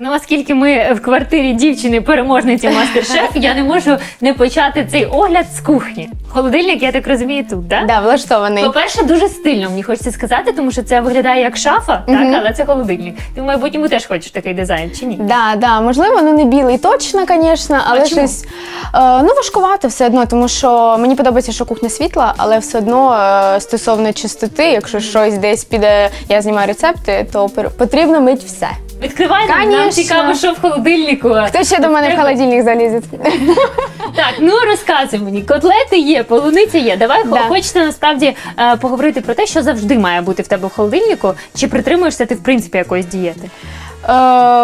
Ну, оскільки ми в квартирі дівчини переможниці мастер-шеф, я не можу не почати цей огляд з кухні. Холодильник, я так розумію, тут, да? Да, влаштований. По-перше, дуже стильно, мені хочеться сказати, тому що це виглядає як шафа, так, Мгм. але це холодильник. Ти в майбутньому теж хочеш такий дизайн, чи ні? Да, да, можливо, ну не білий точно, звісно, але чому? щось е, ну важкувато все одно, тому що мені подобається, що кухня світла, але все одно е, стосовно чистоти, якщо щось десь піде, я знімаю рецепти, то пер- потрібно мити все. Відкривай нам, Конечно. цікаво, що в холодильнику. Хто ще до мене в холодильник залізе? Так, ну розказуй мені, котлети є, полуниця є. Давай Да. хочеться насправді е, поговорити про те, що завжди має бути в тебе в холодильнику. Чи притримуєшся ти в принципі якоїсь дієти? Е,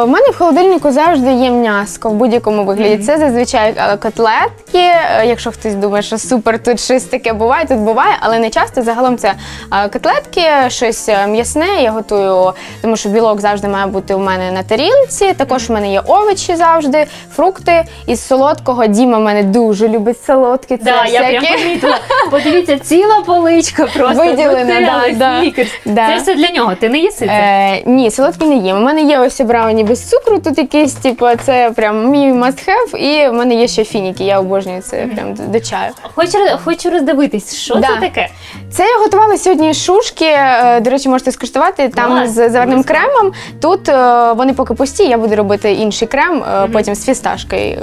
У мене в холодильнику завжди є м'яско в будь-якому вигляді. Це зазвичай е, котлетки. Е, Якщо хтось думає, що супер, тут щось таке буває, тут буває, але не часто. Загалом це е, котлетки, щось е, м'ясне. Я готую, тому що білок завжди має бути у мене на тарілці. Також у мене є овочі завжди, фрукти. Із солодкого Діма мене дуже любить солодкі. Це Да, я прям помітила. Подивіться, ціла поличка просто Виділена, да. Да. Це все для нього. Ти не їси це? Е, ні, солодкі не їм. У мене є ось брауні без цукру, тут якийсь, типу, це прям мій must have, і в мене є ще фініки, я обожнюю це прям до, чаю. Хочу, хочу роздивитись, що Да. це таке? Це я готувала сьогодні шушки. е, До речі, можете скуштувати там Клас, з заварним кремом. Тут е, вони поки пусті, я буду робити інший крем, е, потім з фісташкою.